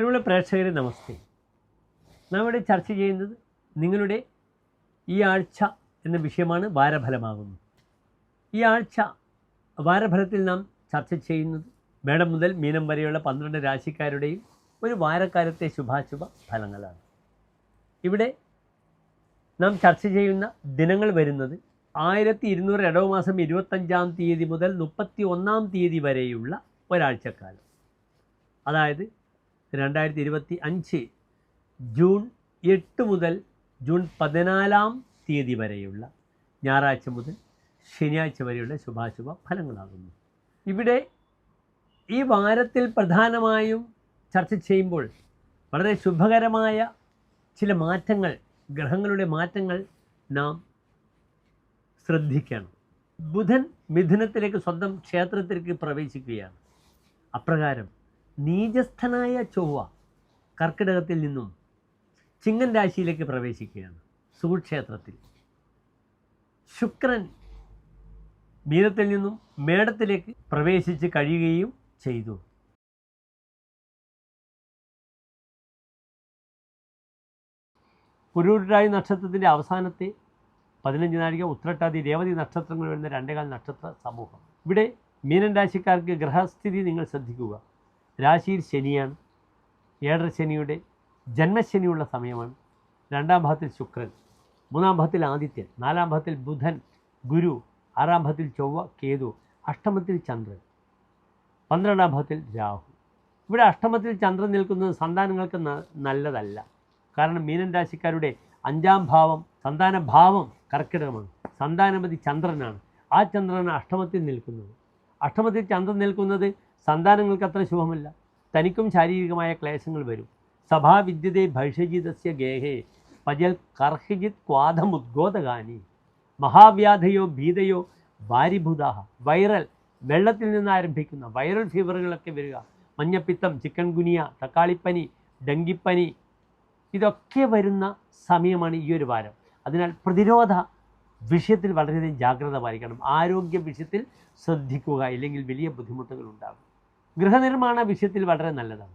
പ്രിയമുള്ള പ്രേക്ഷകരെ നമസ്തേ. നാം ഇവിടെ ചർച്ച ചെയ്യുന്നത് നിങ്ങളുടെ ഈ ആഴ്ച എന്ന വിഷയമാണ് വാരഫലമാകുന്നത് ഈ ആഴ്ച വാരഫലത്തിൽ നാം ചർച്ച ചെയ്യുന്നത് മേടം മുതൽ മീനം വരെയുള്ള പന്ത്രണ്ട് രാശിക്കാരുടെയും ഒരു വാരക്കാലത്തെ ശുഭാശുഭ ഫലങ്ങളാണ്. ഇവിടെ നാം ചർച്ച ചെയ്യുന്ന ദിനങ്ങൾ വരുന്നത് ആയിരത്തി ഇരുന്നൂറ് ഇടവമാസം ഇരുപത്തഞ്ചാം തീയതി മുതൽ മുപ്പത്തി ഒന്നാം തീയതി വരെയുള്ള ഒരാഴ്ചക്കാലം. അതായത് രണ്ടായിരത്തി ഇരുപത്തി അഞ്ച് ജൂൺ എട്ട് മുതൽ ജൂൺ പതിനാലാം തീയതി വരെയുള്ള ഞായറാഴ്ച മുതൽ ശനിയാഴ്ച വരെയുള്ള ശുഭാശുഭ ഫലങ്ങളാകുന്നു. ഇവിടെ ഈ വാരത്തിൽ പ്രധാനമായും ചർച്ച ചെയ്യുമ്പോൾ വളരെ ശുഭകരമായ ചില മാറ്റങ്ങൾ ഗ്രഹങ്ങളുടെ മാറ്റങ്ങൾ നാം ശ്രദ്ധിക്കണം. ബുധൻ മിഥുനത്തിലേക്ക് സ്വന്തം ക്ഷേത്രത്തിലേക്ക് പ്രവേശിക്കുകയാണ്. അപ്രകാരം നീചസ്ഥനായ ചൊവ്വ കർക്കിടകത്തിൽ നിന്നും ചിങ്ങൻ രാശിയിലേക്ക് പ്രവേശിക്കുകയാണ് സുക്ഷേത്രത്തിൽ ശുക്രൻ മീനത്തിൽ നിന്നും മേടത്തിലേക്ക് പ്രവേശിച്ച് കഴിയുകയും ചെയ്തു. പുരൂരായി നക്ഷത്രത്തിന്റെ അവസാനത്തെ പതിനഞ്ച് നാഴിക ഉത്രട്ടാതി രേവതി നക്ഷത്രങ്ങൾ വരുന്ന രണ്ടേകാൽ നക്ഷത്ര സമൂഹം. ഇവിടെ മീനൻ രാശിക്കാർക്ക് ഗ്രഹസ്ഥിതി നിങ്ങൾ ശ്രദ്ധിക്കുക. രാശിയിൽ ശനിയാണ്. ഏഴര ശനിയുടെ ജന്മശനിയുള്ള സമയമാണ്. രണ്ടാം ഭാഗത്തിൽ ശുക്രൻ മൂന്നാം ഭാഗത്തിൽ ആദിത്യൻ നാലാം ഭാഗത്തിൽ ബുധൻ ഗുരു ആറാം ഭാഗത്തിൽ ചൊവ്വ കേതു അഷ്ടമത്തിൽ ചന്ദ്രൻ പന്ത്രണ്ടാം ഭാഗത്തിൽ രാഹു. ഇവിടെ അഷ്ടമത്തിൽ ചന്ദ്രൻ നിൽക്കുന്നത് സന്താനങ്ങൾക്ക് നല്ലതല്ല. കാരണം മീനൻ രാശിക്കാരുടെ അഞ്ചാം ഭാവം സന്താന ഭാവം കർക്കിടകമാണ്. സന്താനപതി ചന്ദ്രനാണ്. ആ ചന്ദ്രനാണ് അഷ്ടമത്തിൽ നിൽക്കുന്നത്. അഷ്ടമത്തിൽ ചന്ദ്രൻ നിൽക്കുന്നത് സന്താനങ്ങൾക്ക് അത്ര ശുഭമല്ല. തനിക്കും ശാരീരികമായ ക്ലേശങ്ങൾ വരും. സഭാവിദ്യതേ ഭൈഷജിതസ്യ ഗേഹേ പജൽ കർഹിജിത് ക്വാദമുദ്ഗോതകാനി മഹാവ്യാധയോ ഭീതയോ വാരിഭൂതാഹ. വൈറൽ വെള്ളത്തിൽ നിന്ന് ആരംഭിക്കുന്ന വൈറൽ ഫീവറുകളൊക്കെ വരിക. മഞ്ഞപ്പിത്തം ചിക്കൻ ഗുനിയ തക്കാളിപ്പനി ഡെങ്കിപ്പനി ഇതൊക്കെ വരുന്ന സമയമാണ് ഈ ഒരു വാരം. അതിനാൽ പ്രതിരോധ വിഷയത്തിൽ വളരെയധികം ജാഗ്രത പാലിക്കണം. ആരോഗ്യ വിഷയത്തിൽ ശ്രദ്ധിക്കുക. ഇല്ലെങ്കിൽ വലിയ ബുദ്ധിമുട്ടുകൾ ഉണ്ടാകും. ഗൃഹനിർമ്മാണ വിഷയത്തിൽ വളരെ നല്ലതാണ്.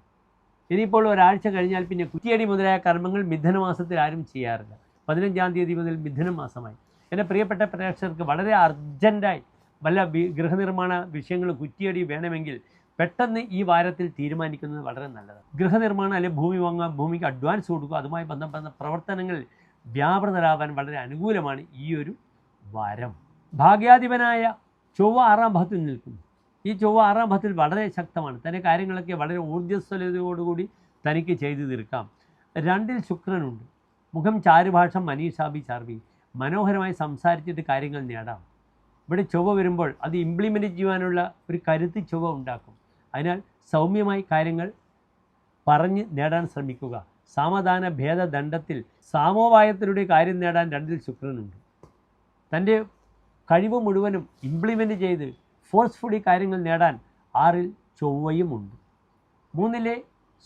ഇനിയിപ്പോൾ ഒരാഴ്ച കഴിഞ്ഞാൽ പിന്നെ കുറ്റിയടി മുതലായ കർമ്മങ്ങൾ മിഥുനമാസത്തിൽ ആരും ചെയ്യാറില്ല. പതിനഞ്ചാം തീയതി മുതൽ മിഥുന മാസമായി എന്റെ പ്രിയപ്പെട്ട പ്രേക്ഷകർക്ക് വളരെ അർജന്റായി വല്ല ഗൃഹനിർമ്മാണ വിഷയങ്ങൾ കുറ്റിയടി വേണമെങ്കിൽ പെട്ടെന്ന് ഈ വാരത്തിൽ തീരുമാനിക്കുന്നത് വളരെ നല്ലതാണ്. ഗൃഹനിർമ്മാണം അല്ലെങ്കിൽ ഭൂമി വാങ്ങുക ഭൂമിക്ക് അഡ്വാൻസ് കൊടുക്കുക അതുമായി ബന്ധപ്പെട്ട പ്രവർത്തനങ്ങൾ വ്യാപൃതരാവാൻ വളരെ അനുകൂലമാണ് ഈ ഒരു വാരം. ഭാഗ്യാധിപനായ ചൊവ്വ ആറാം ഭാഗത്തിൽ നിൽക്കുന്നു. ഈ ചൊവ്വ ആറാം ഭാവത്തിൽ വളരെ ശക്തമാണ്. തന്റെ കാര്യങ്ങളൊക്കെ വളരെ ഊർജസ്വലതയോടുകൂടി തനിക്ക് ചെയ്തു തീർക്കാം. രണ്ടിൽ ശുക്രനുണ്ട്. മുഖം ചാരുഭാഷം മനീഷാബി ചാർബി മനോഹരമായി സംസാരിച്ചിട്ട് കാര്യങ്ങൾ നേടാം. ഇവിടെ ചൊവ്വ വരുമ്പോൾ അത് ഇംപ്ലിമെന്റ് ചെയ്യുവാനുള്ള ഒരു കരുത്ത് ചൊവ്വ ഉണ്ടാക്കും. അതിനാൽ സൗമ്യമായി കാര്യങ്ങൾ പറഞ്ഞ് നേടാൻ ശ്രമിക്കുക. സാമധാന ഭേദദണ്ഡത്തിൽ സാമോവായത്തിലൂടെ കാര്യം നേടാൻ രണ്ടിൽ ശുക്രനുണ്ട്. തന്റെ കഴിവ് മുഴുവനും ഇംപ്ലിമെന്റ് ചെയ്ത് ഫോഴ്സ്ഫുള്ളി കാര്യങ്ങൾ നേടാൻ ആറിൽ ചൊവ്വയുമുണ്ട് മൂന്നിലെ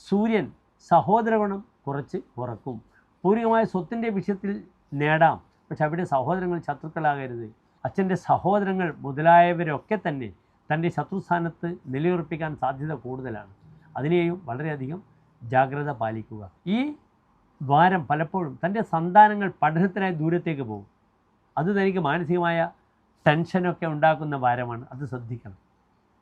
സൂര്യൻ സഹോദരഗുണം കുറച്ച് കുറക്കും. പൂർവികമായ സ്വത്തിന്റെ വിഷയത്തിൽ നേടാം. പക്ഷെ അവിടെ സഹോദരങ്ങൾ ശത്രുക്കളാകരുത്. അച്ഛന്റെ സഹോദരങ്ങൾ മുതലായവരൊക്കെ തന്നെ തന്റെ ശത്രുസ്ഥാനത്ത് നിലയുറപ്പിക്കാൻ സാധ്യത കൂടുതലാണ്. അതിനെയും വളരെയധികം ജാഗ്രത പാലിക്കുക. ഈ വാരം പലപ്പോഴും തന്റെ സന്താനങ്ങൾ പഠനത്തിനായി ദൂരത്തേക്ക് പോകും. അത് തനിക്ക് മാനസികമായ ടെൻഷനൊക്കെ ഉണ്ടാക്കുന്ന ഭാരമാണ്. അത് ശ്രദ്ധിക്കണം.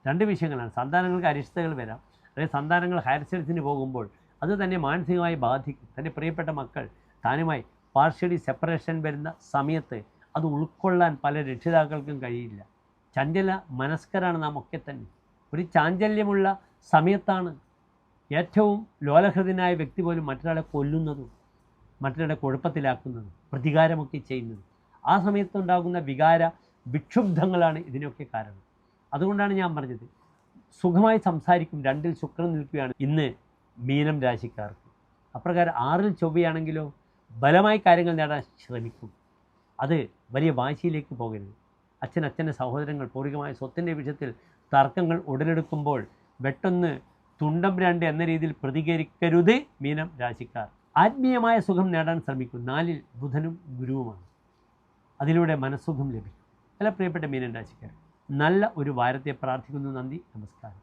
രണ്ട് വിഷയങ്ങളാണ്. സന്താനങ്ങൾക്ക് അരിഷ്ടതകൾ വരാം. അല്ലെങ്കിൽ സന്താനങ്ങൾ ഹയർ സ്റ്റഡീസിന് പോകുമ്പോൾ അത് തന്നെ മാനസികമായി ബാധിക്കും. തന്റെ പ്രിയപ്പെട്ട മക്കൾ താനുമായി പാർഷ്യലി സെപ്പറേഷൻ വരുന്ന സമയത്ത് അത് ഉൾക്കൊള്ളാൻ പല രക്ഷിതാക്കൾക്കും കഴിയില്ല. ചഞ്ചല മനസ്കരാണ് നാം ഒക്കെ തന്നെ. ഒരു ചാഞ്ചല്യമുള്ള സമയത്താണ് ഏറ്റവും ലോലഹൃദനായ വ്യക്തി പോലും മറ്റൊരാളെ കൊല്ലുന്നതും മറ്റൊരാളെ കുഴപ്പത്തിലാക്കുന്നതും പ്രതികാരമൊക്കെ ചെയ്യുന്നതും. ആ സമയത്തുണ്ടാകുന്ന വികാര വിക്ഷുബ്ധങ്ങളാണ് ഇതിനൊക്കെ കാരണം. അതുകൊണ്ടാണ് ഞാൻ പറഞ്ഞത്. സുഖമായി സംസാരിക്കും. രണ്ടിൽ ശുക്രൻ നിൽക്കുകയാണ് ഇന്ന് മീനം രാശിക്കാർക്ക്. അപ്രകാരം ആറിൽ ചൊവ്വയാണെങ്കിലോ ബലമായി കാര്യങ്ങൾ നേടാൻ ശ്രമിക്കും. അത് വലിയ വാശിയിലേക്ക് പോകരുത്. അച്ഛൻ അച്ഛന്റെ സഹോദരങ്ങൾ പൂർവികമായ സ്വത്തിന്റെ വിഷയത്തിൽ തർക്കങ്ങൾ ഉടലെടുക്കുമ്പോൾ വെട്ടൊന്ന് തുണ്ടം രണ്ട് എന്ന രീതിയിൽ പ്രതികരിക്കരുത് മീനം രാശിക്കാർ. ആത്മീയമായ സുഖം നേടാൻ ശ്രമിക്കും. നാലിൽ ബുധനും ഗുരുവുമാണ്. അതിലൂടെ മനസ്സുഖം ലഭിക്കും. അല്ല പ്രിയപ്പെട്ട മീനൻ രാശിക്കാർ നല്ല ഒരു വാരത്തെ പ്രാർത്ഥിക്കുന്നു നന്ദി നമസ്കാരം.